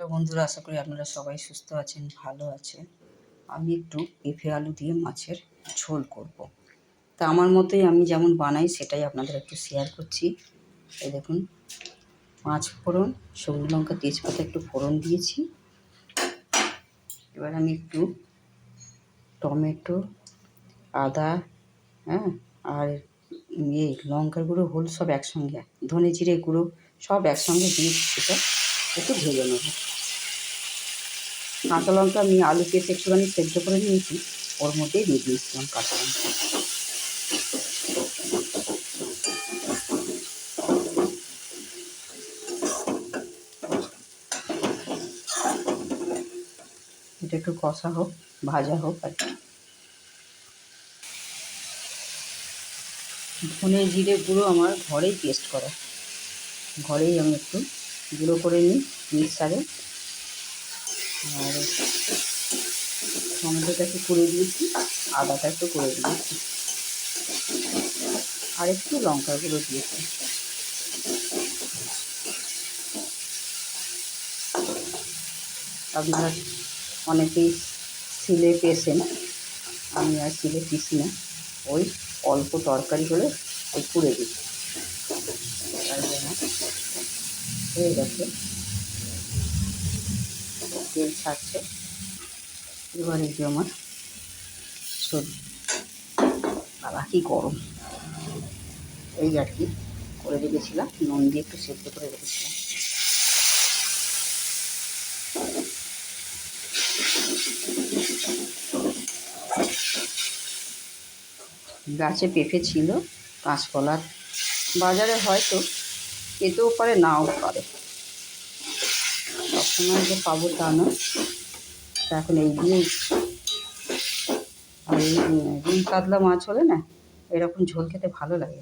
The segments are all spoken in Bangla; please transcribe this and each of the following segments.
হ্যালো বন্ধুরা, আশা করি আপনারা সবাই সুস্থ আছেন, ভালো আছেন। আমি একটু পেঁপে আলু দিয়ে মাছের ঝোল করব। তা আমার মতোই আমি যেমন বানাই, সেটাই আপনাদের একটু শেয়ার করছি। এই দেখুন পাঁচ ফোড়ন, শুকনো লঙ্কা, তেজপাতা একটু ফোড়ন দিয়েছি। এবার আমি একটু টমেটো, আদা হ্যাঁ আর ইয়ে লঙ্কার গুঁড়ো, হলুদ সব একসঙ্গে ধনে জিরে গুঁড়ো সব একসঙ্গে দিয়ে সেটা একটু ভেজে নেব। কাঁচা লঙ্কা আমি আলু কেটে একটুখানি সেদ্ধ করে নিয়েছি। ওর মধ্যেই দিয়ে দিয়েছিলাম কাঁচা লঙ্কা। এটা একটু কষা হোক, ভাজা হোক আর ধনে জিরে গুঁড়ো আমার ঘরেই পেস্ট করা। ঘরেই আমি একটু গুঁড়ো করে নিই মিক্সারে আর টমেটোটা একটু করে দিয়েছি, আদাটা একটু করে দিয়েছি। আর একটু লঙ্কা গুঁড়ো দিয়েছি। আপনারা অনেকেই সিলে পেসেন আমি আর সিলে পিসি না, ওই অল্প তরকারি হলে ওই পুড়ে দিই হয়ে গেছে। তেল ছাড়ছে। এবার যে আমার সবজি বাবা, কি গরম। এই আর কি, করে রেখেছিলাম, নুন দিয়ে একটু সেদ্ধ করে রেখেছিলাম। গাছে পেঁপে ছিল, কাঁচকলার বাজারে হয়তো পেতেও পারে, নাও পারে। সবসময় যে পাবো তা নয় এখন এই দিয়েই আর এই রুই কাতলা মাছ হলে না, এরকম ঝোল খেতে ভালো লাগে।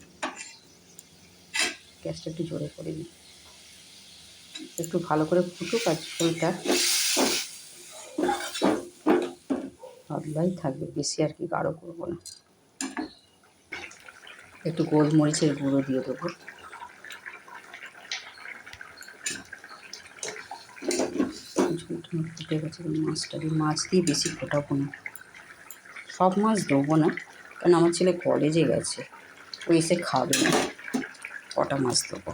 গ্যাসটা একটু জোরে করে নিই। একটু ভালো করে ফুটুক আর ঝোলটা। পাতলাই থাকবে, বেশি আর কি গাঢ় করব না। একটু গোলমরিচের গুঁড়ো দিয়ে দেবো ঝোলটা ফুটে গেছে মাছটা দিয়ে মাছ দিয়ে বেশি ফোটাবো না। সব মাছ দেবো না, কারণ আমার ছেলে কলেজে গেছে, ও এসে খাবে না। কটা মাছ দেবো?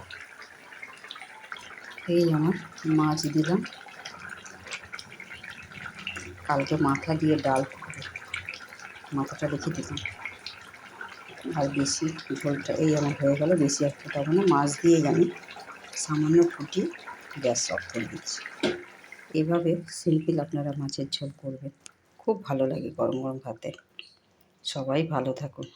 এই আমার মাছ দিলাম। কালকে মাথা দিয়ে ডাল মাথাটা রেখে দিলাম। আর বেশি ঝোলটা, এই আমার হয়ে গেল, বেশি আর ফোটাবো না। মাছ দিয়ে আমি সামান্য ফুটিয়ে গ্যাস অফ করে দিচ্ছি। এভাবে সিম্পল আপনারা মাছের ঝোল করবেন খুব ভালো লাগে গরম গরম ভাতে। সবাই ভালো থাকুন।